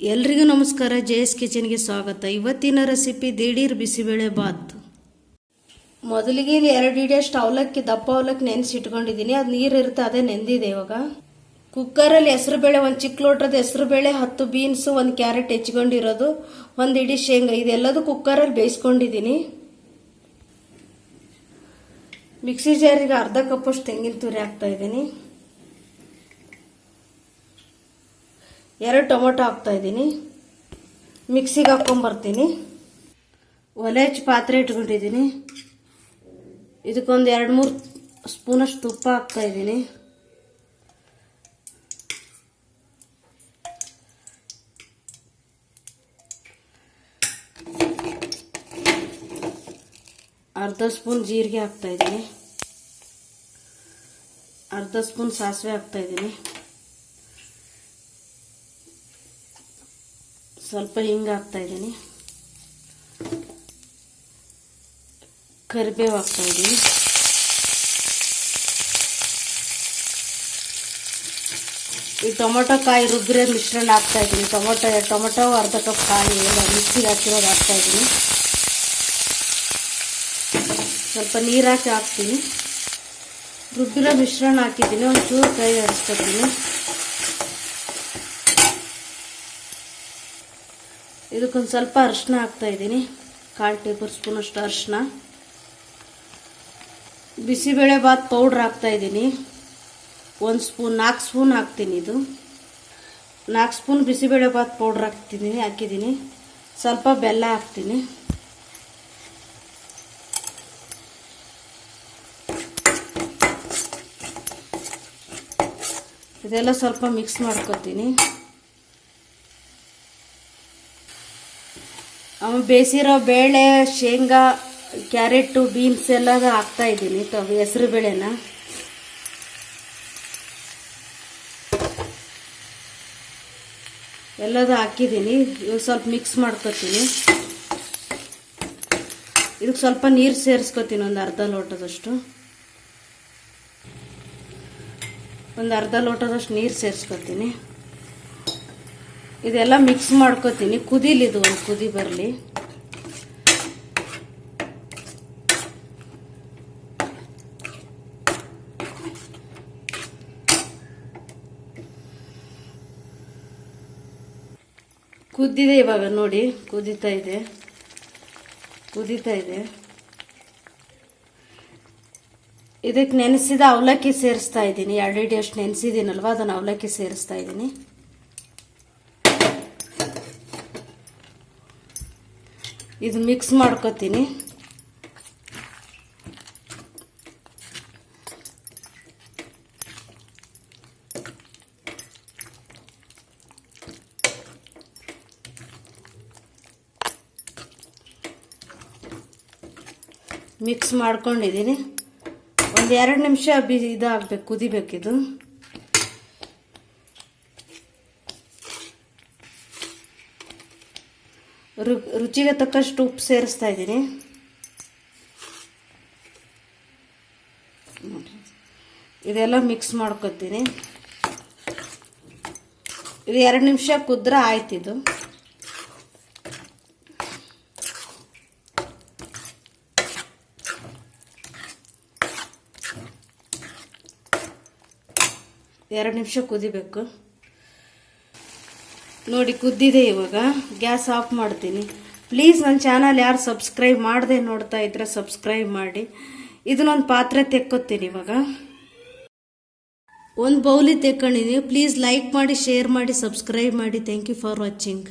ಎಲ್ರಿಗೂ ನಮಸ್ಕಾರ. J S ಕಿಚನ್ಗೆ ಸ್ವಾಗತ. ಇವತ್ತಿನ ರೆಸಿಪಿ ದಿಢೀರ್ ಬಿಸಿಬೇಳೆ ಬಾತ್. ಮೊದಲಿಗೆ ಎರಡು ಇಡಿಯಷ್ಟು ಅವಲಕ್ಕಿ, ದಪ್ಪ ಅವಲಕ್ಕಿ ನೆನೆಸಿಟ್ಕೊಂಡಿದ್ದೀನಿ. ಅದು ನೀರು ಇರುತ್ತೆ, ಅದೇ ನೆಂದಿದೆ ಇವಾಗ. ಕುಕ್ಕರಲ್ಲಿ ಹೆಸರುಬೇಳೆ ಒಂದು ಚಿಕ್ಕ ಲೋಟ್ರದ ಹೆಸರು ಬೇಳೆ, ಹತ್ತು ಬೀನ್ಸು, ಒಂದು ಕ್ಯಾರೆಟ್ ಹೆಚ್ಕೊಂಡಿರೋದು, ಒಂದು ಇಡೀ ಶೇಂಗಾ. ಇದೆಲ್ಲದು ಕುಕ್ಕರಲ್ಲಿ ಬೇಯಿಸ್ಕೊಂಡಿದ್ದೀನಿ. ಮಿಕ್ಸಿ ಜಾರಿಗೆ ಅರ್ಧ ಕಪ್ಪಷ್ಟು ತೆಂಗಿನ ತುರಿ ಹಾಕ್ತಾ ಇದ್ದೀನಿ. ಎರಡು ಟೊಮೊಟೊ ಹಾಕ್ತಾ ಇದ್ದೀನಿ. ಮಿಕ್ಸಿಗೆ ಹಾಕ್ಕೊಂಬರ್ತೀನಿ ಒಲೆ ಹಚ್ಚಿ ಪಾತ್ರೆ ಇಟ್ಕೊಂಡಿದ್ದೀನಿ. ಇದಕ್ಕೊಂದು ಎರಡು ಮೂರು ಸ್ಪೂನಷ್ಟು ತುಪ್ಪ ಹಾಕ್ತಾ ಇದ್ದೀನಿ. ಅರ್ಧ ಸ್ಪೂನ್ ಜೀರಿಗೆ ಹಾಕ್ತಾ ಇದ್ದೀನಿ. ಅರ್ಧ ಸ್ಪೂನ್ ಸಾಸಿವೆ ಹಾಕ್ತಾ ಸ್ವಲ್ಪ ಹಿಂಗೆ ಹಾಕ್ತಾ ಇದ್ದೀನಿ. ಕರಿಬೇವು ಹಾಕ್ತಾ ಇದ್ದೀನಿ. ಈ ಟೊಮೊಟೊ ಕಾಯಿ ರುಬ್ಬಿರೋ ಮಿಶ್ರಣ ಹಾಕ್ತಾ ಇದ್ದೀನಿ. ಟೊಮೊಟೊ ಟೊಮೊಟೊ ಅರ್ಧ ಕಪ್ ಕಾಯಿ ಮಿಕ್ಸಿಗೆ ಹಾಕಿರೋದು ಹಾಕ್ತಾ ಇದ್ದೀನಿ. ಸ್ವಲ್ಪ ನೀರು ಹಾಕಿ ಹಾಕ್ತೀನಿ. ರುಬ್ಬಿರೋ ಮಿಶ್ರಣ ಹಾಕಿದ್ದೀನಿ. ಒಂಚೂರು ಕೈ ಆಡಿಸ್ಕೊತೀನಿ ಇದಕ್ಕೊಂದು ಸ್ವಲ್ಪ ಅರಿಶಿನ ಹಾಕ್ತಾ ಇದ್ದೀನಿ. ಕಾಲು ಟೇಬಲ್ ಸ್ಪೂನ್ ಅಷ್ಟು ಅರಿಶಿನ ಬಿಸಿಬೇಳೆ ಬಾತ್ ಪೌಡ್ರ್ ಹಾಕ್ತಾ ಇದ್ದೀನಿ. ಒಂದು ಸ್ಪೂನ್ ನಾಲ್ಕು ಸ್ಪೂನ್ ಹಾಕ್ತೀನಿ ಇದು. ನಾಲ್ಕು ಸ್ಪೂನ್ ಬಿಸಿಬೇಳೆ ಬಾತ್ ಪೌಡ್ರ್ ಹಾಕ್ತಿದ್ದೀನಿ ಹಾಕಿದ್ದೀನಿ. ಸ್ವಲ್ಪ ಬೆಲ್ಲ ಹಾಕ್ತೀನಿ. ಇದೆಲ್ಲ ಸ್ವಲ್ಪ ಮಿಕ್ಸ್ ಮಾಡ್ಕೊತೀನಿ. ಬೇಯಿಸಿರೋ ಬೇಳೆ, ಶೇಂಗಾ, ಕ್ಯಾರೆಟು, ಬೀನ್ಸ್ ಎಲ್ಲ ಹಾಕ್ತಾ ಇದ್ದೀನಿ. ಹೆಸರು ಬೇಳೆನ. ಎಲ್ಲದು ಹಾಕಿದ್ದೀನಿ. ಇವಾಗ ಸ್ವಲ್ಪ ಮಿಕ್ಸ್ ಮಾಡ್ಕೋತೀನಿ. ಇದಕ್ಕೆ ಸ್ವಲ್ಪ ನೀರು ಸೇರಿಸ್ಕೊತೀನಿ ಒಂದು ಅರ್ಧ ಲೋಟದಷ್ಟು. ಒಂದು ಅರ್ಧ ಲೋಟದಷ್ಟು ನೀರು ಸೇರಿಸ್ಕೊತೀನಿ. ಇದೆಲ್ಲ ಮಿಕ್ಸ್ ಮಾಡ್ಕೊತೀನಿ. ಕುದಿಲಿದು ಒಂದು ಕುದಿ ಬರಲಿ. ಕುದ್ದಿದೆ ಇವಾಗ ನೋಡಿ, ಕುದೀತಾ ಇದೆ. ಕುದೀತಾ ಇದೆ. ಇದಕ್ಕೆ ನೆನೆಸಿದ ಅವಲಕ್ಕಿ ಸೇರಿಸ್ತಾ ಇದ್ದೀನಿ. ಎರಡು ಇಡಿ ಅಷ್ಟು ನೆನೆಸಿದ್ದೀನಲ್ವ, ಅದನ್ನು ಅವಲಕ್ಕಿ ಸೇರಿಸ್ತಾ ಇದ್ದೀನಿ. ಇದು ಮಿಕ್ಸ್ ಮಾಡ್ಕೋತೀನಿ. ಮಿಕ್ಸ್ ಮಾಡ್ಕೊಂಡಿದ್ದೀನಿ ಒಂದು ಎರಡು ನಿಮಿಷ ಬಿ ಇದಾಗಬೇಕು ಕುದಿಬೇಕಿದು. ರು, ರುಚಿಗೆ ತಕ್ಕಷ್ಟು ಉಪ್ಪು ಸೇರಿಸ್ತಾ ಇದ್ದೀನಿ. ಇದೆಲ್ಲ ಮಿಕ್ಸ್ ಮಾಡ್ಕೊತೀನಿ. ಇದು ಎರಡು ನಿಮಿಷ ಕುದ್ರೆ ಆಯ್ತಿದು ಎರಡು ನಿಮಿಷ ಕುದಿಬೇಕು. ನೋಡಿ ಕುದ್ದಿದೆ ಇವಾಗ. ಗ್ಯಾಸ್ ಆಫ್ ಮಾಡ್ತೀನಿ. ಪ್ಲೀಸ್ ನನ್ನ ಚಾನಲ್ ಯಾರು ಸಬ್ಸ್ಕ್ರೈಬ್ ಮಾಡದೆ ನೋಡ್ತಾ ಇದ್ರೆ ಸಬ್ಸ್ಕ್ರೈಬ್ ಮಾಡಿ. ಇದನ್ನೊಂದು ಪಾತ್ರೆ ತೆಕ್ಕೊತೀನಿ ಇವಾಗ. ಒಂದು ಬೌಲಿ ತೆಕ್ಕೊಂಡಿದ್ದೀನಿ ಪ್ಲೀಸ್ ಲೈಕ್ ಮಾಡಿ, ಶೇರ್ ಮಾಡಿ, ಸಬ್ಸ್ಕ್ರೈಬ್ ಮಾಡಿ. Thank you for watching